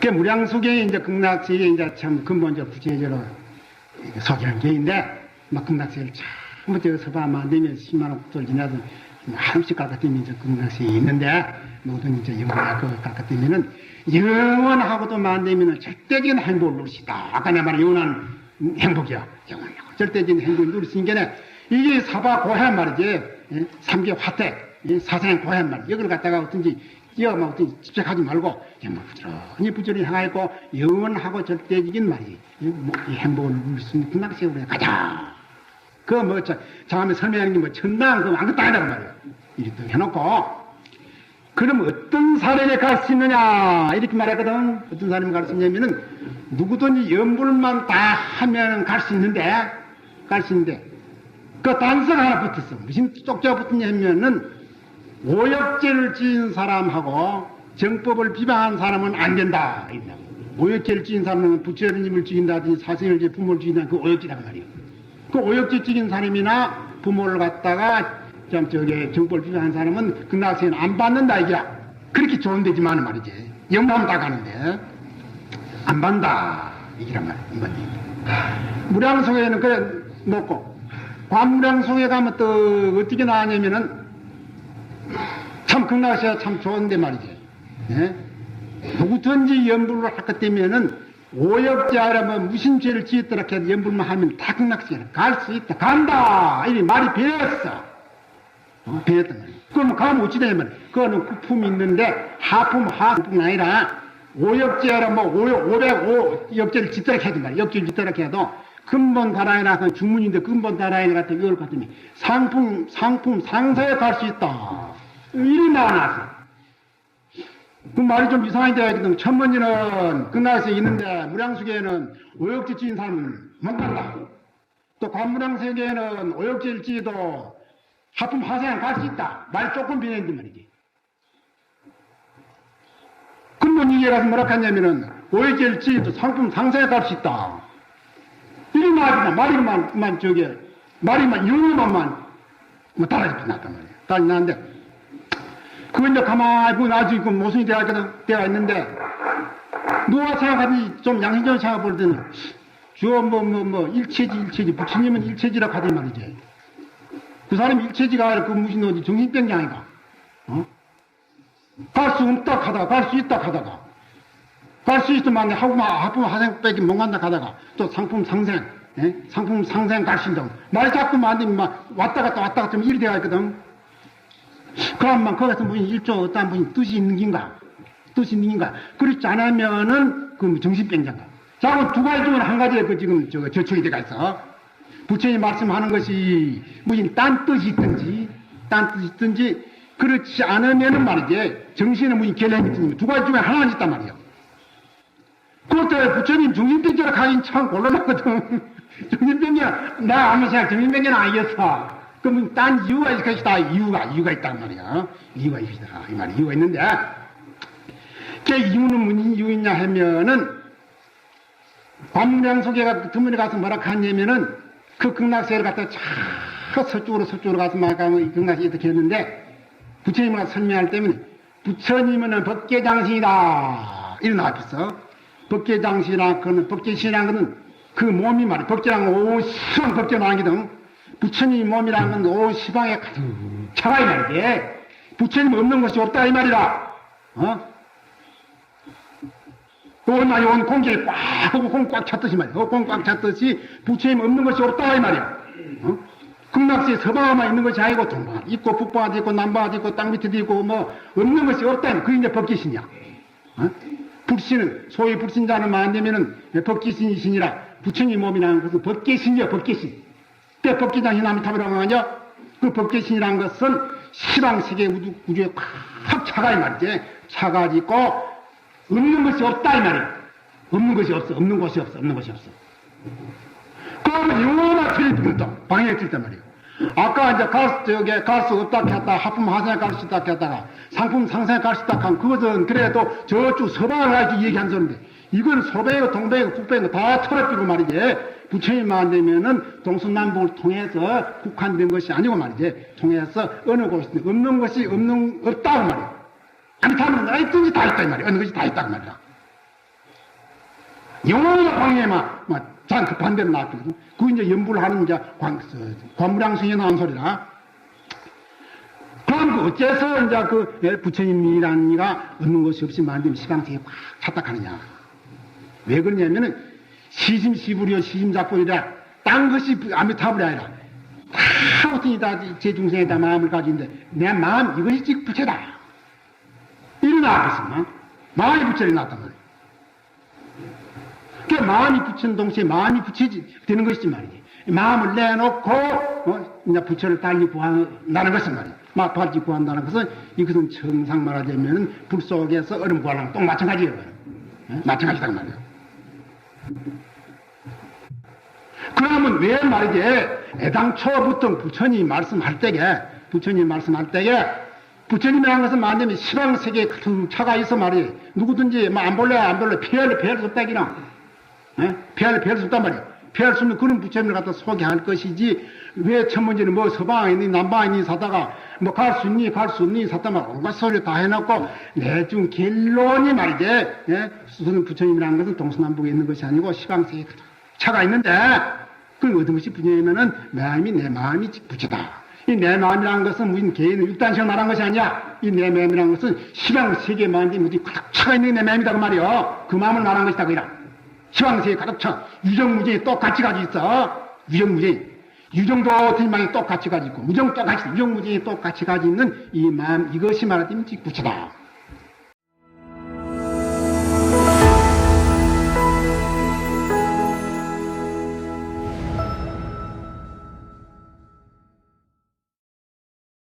그 무량수경이 이제 극락세계 이제 참 근본적 구체적으로 소개한 게인데, 막 극락세계를 전부 저기서 봐만 되면 10만 억들 지나도 한없이 깎아뜨리면 이제 극락세계에 있는데, 모든 이제 영원할 거 깎아뜨리면은 영원하고도 만되면은 절대적인 행복을 누리시다. 아까 내 말한 영원한 행복이야. 영원하고 절대적인 행복을 누리시니까 이게 사바 고해 말이지. 예? 삼계 화택, 예? 사생 고해 말. 이걸 갖다가 어떤지 뛰어막 어떤 집착하지 말고 뭐 부지런히 부지런히 향하고 영원하고 절대적인 말이 이, 뭐, 이 행복을 누릴 수 있는 극락세계로 가자. 그뭐 장하면 설명하는 게 뭐 천당 그 아무것도 아니란 말이야. 이렇게 해놓고 그럼 어떤 사람에 갈수 있느냐 이렇게 말했거든. 어떤 사람이 갈 수 있냐면은 누구든지 연불만 다 하면 갈 수 있는데 갈 수 있는데 그 단서가 하나 붙었어. 무슨 쪽지가 붙었냐면은 오역죄를 지은 사람하고 정법을 비방한 사람은 안 된다. 오역죄를 지은 사람은 부처님을 죽인다든지 사생을 지 부모를 죽인다 그 오역죄라고 말이에요. 그 오역죄 죽인 사람이나 부모를 갖다가 좀 저기 정법을 비방한 사람은 극락세는 안 받는다 이게야. 그렇게 좋은 데지만 말이지. 영감 다 가는데 안 받는다 이기란 말이야. 무량성에는 그래 놓고 관무량성에 가면 또 어떻게 나왔냐면은 참 극락세가 참 좋은데 말이지. 예? 누구든지 연불을 할것 때문에는 오역자라면 무슨 죄를 지었더라 해도 연불만 하면 다 극락세가 갈수 있다. 간다! 이 말이 배웠어. 어, 배웠단 말이야. 그럼 가면 어찌 되냐 말이야. 그거는 구품이 있는데 하품, 하품이 아니라 오역제라 뭐 오역, 오백 오 역제를 짓더라 해도 말이야. 역제를 짓더라 해도 근본 다라이나 그 주문인데 근본 다라이 같은 이걸 같으면 상품, 상품 상사에 갈 수 있다. 나와놨어. 그 말이 좀 이상하게 되거든. 천번지는 끝나서 있는데 무량수계에는 오역지 지은 사람은 못 간다. 또 관무량세계에는 오역지를 지어도 하품 하세안 갈수 있다. 말 조금 변했는데 말이지. 근본 이해라서 뭐라 하냐면은 오역지를 지어도 상품 상사에 갈 수 있다. 이리 말이다. 말이만, 만 저게, 말이만, 영어만만, 뭐 났단 말이야. 달라져 났는데, 그거 이제 가만히 보면 아주 그 모순이 되어 되어 있는데, 누가 생각하니 좀 양심적으로 생각해 볼 때는, 주어 뭐, 뭐, 뭐, 일체지, 일체지, 부처님은 일체지라 하더니 말이지. 그 사람이 일체지가 아니라 그 무슨 어디 정신병이 아닌가? 어? 갈수 없다 하다가, 갈 수 있다 하다가, 갈 수 있으면 하고만 하품 하생 빼기 못 간다 하다가, 또 상품 상생, 예? 상품 상생 갈수 있다고. 말 자꾸 만들면 막 왔다 갔다 왔다 갔다 좀 일이 되어 있거든. 그러면 거기서 무슨 일조 어떤 분이 뜻이 있는 긴가? 뜻이 있는 긴가? 그렇지 않으면은 그 정신병자인가? 자, 그두 가지 중에 한 가지에 그 지금 저 저촉이 돼가 있어. 부처님 말씀하는 것이 무슨 딴 뜻이 있든지, 딴 뜻이 있든지, 그렇지 않으면은 말이지, 정신에 무슨 결례이 있든지, 두 가지 중에 하나는 있단 말이야. 그것도 부처님 정신병자라 가긴 참 곤란하거든. 정신병자, 나 아무 생각 정신병자는 아니겠어. 그러면 딴 이유가 있을 것이다. 이유가, 이유가 있단 말이야. 이유가 있다. 이 말이 이유가 있는데, 그 이유는 무슨 이유있냐 하면은, 관명소개가 드문에 가서 뭐라 하냐면은, 그 극락세를 갖다 차 서쪽으로 서쪽으로 가서 막 극락세 이렇게 했는데, 부처님과 설명할 때문에, 부처님은 법계장신이다. 이런 나왔겠어. 법계장신이라, 그는 법계신이라는 거는 그 몸이 말이야. 법계랑 오시방 법계 나기든 부처님 몸이라는 건온 시방에 가득 차가 이 말이지. 부처님 없는 것이 없다 이 말이라. 어? 또 얼마나 온 공기를 꽉 하고 공꽉 찼듯이 말이야. 공꽉 찼듯이 부처님 없는 것이 없다 이 말이야. 어? 극락세 서방만 있는 것이 아니고 동방 있고 북방도 있고 남방도 있고 땅 밑에도 있고 뭐 없는 것이 없다. 그게 이제 법기신이야. 어? 불신은 소위 불신자는 만되면은 법기신이시니라 부처님 몸이라는 것은 법계신이야 법계신. 때 법계장이 남탑이라고 하냐? 그 법계신이라는 것은 시방세계 우주, 우주에 꽉 차가 이 말이지. 차가지고 없는 것이 없다 이 말이야. 없는 것이 없어. 없는 것이 없어. 없는 것이 없어. 그러면 틀릴 뿐다 방해가 틀단 말이야. 아까 이제 갈, 저게 갈수 없다 했다, 하품 하산에 갈수 있다 했다가, 상품 상상에 갈수 있다 한 그것은 그래도 저쪽 서방을 가지고 얘기한 소리인데, 이건 소배고 동배고 북배고 다 털어뜨리고 말이지. 부처님만 안 되면은 동서남북을 통해서 국한된 것이 아니고 말이지. 통해서 어느 곳이든 없는 것이 없는, 없다고 말이야. 다면 있든지 다 있다 이 말이야. 어느 것이 다 있다고 말이야. 영원히 방에만 막장 급한 대로 나왔거든. 그 이제 연부를 하는 이제 관, 관무량성에 나온 소리라. 그럼 그 어째서 이제 그 예, 부처님이라는 이가 얻는 것이 없이 만든 시방세에 꽉 찼다하느냐. 왜 그러냐면은 시심시불이여 시심작불이라 딴 것이 아미타불이 아니라 다 어떤 이다 제 중생에 다 마음을 가지는데 내 마음 이것이 즉 부처다. 일어나 앞에서만 마음이 부처를 났단 말이야. 그 마음이 부처는 동시에 마음이 부처지 되는 것이지 말이지. 마음을 내놓고 어, 이제 부처를 달리 구한다는 것은 말이야. 막 달리 구한다는 것은 이것은 정상 말하자면은 불 속에서 얼음 구하는 똥 마찬가지예요. 예? 마찬가지다 말이야. 그러면 왜 말이지 애당초부터 부처님 말씀할 때에 부처님 말씀할 때에 부처님이라는 것은 만되면 시방 세계에 큰 차가 있어 말이에요. 누구든지 뭐안 볼래 안 볼래 피할 피할 수 없다 기나 피할 피할 수 없단 말이에요. 피할 수 없는 그런 부처님을 갖다 소개할 것이지 왜첫 번째는 뭐 서방에 있니 남방에 있니 사다가 뭐 갈 수 있니 갈 수 없니 사다가 온갖 소리 다 해놓고 내중 결론이 말이지 예? 수는 부처님이라는 것은 동서남북에 있는 것이 아니고 시방세계에 큰 차가 있는데 그건 어떤 것이 부처냐면은 마음이 내 마음이 부처다. 이 내 마음이라는 것은 무슨 개인 육단식 말한 것이 아니야. 이 내 마음이라는 것은 시방 세계 마음이 무슨 차가 있는 내 마음이다 그 말이요. 그 마음을 말한 것이다 그이라. 시방 세계 가득 차. 유정무정이 똑같이 가지고 있어. 유정무정. 유정도 틀망이 똑같이 가지고 있고 무정 똑같이 유정무정이 똑같이 가지고 있는 이 마음 이것이 말하자면 부처다.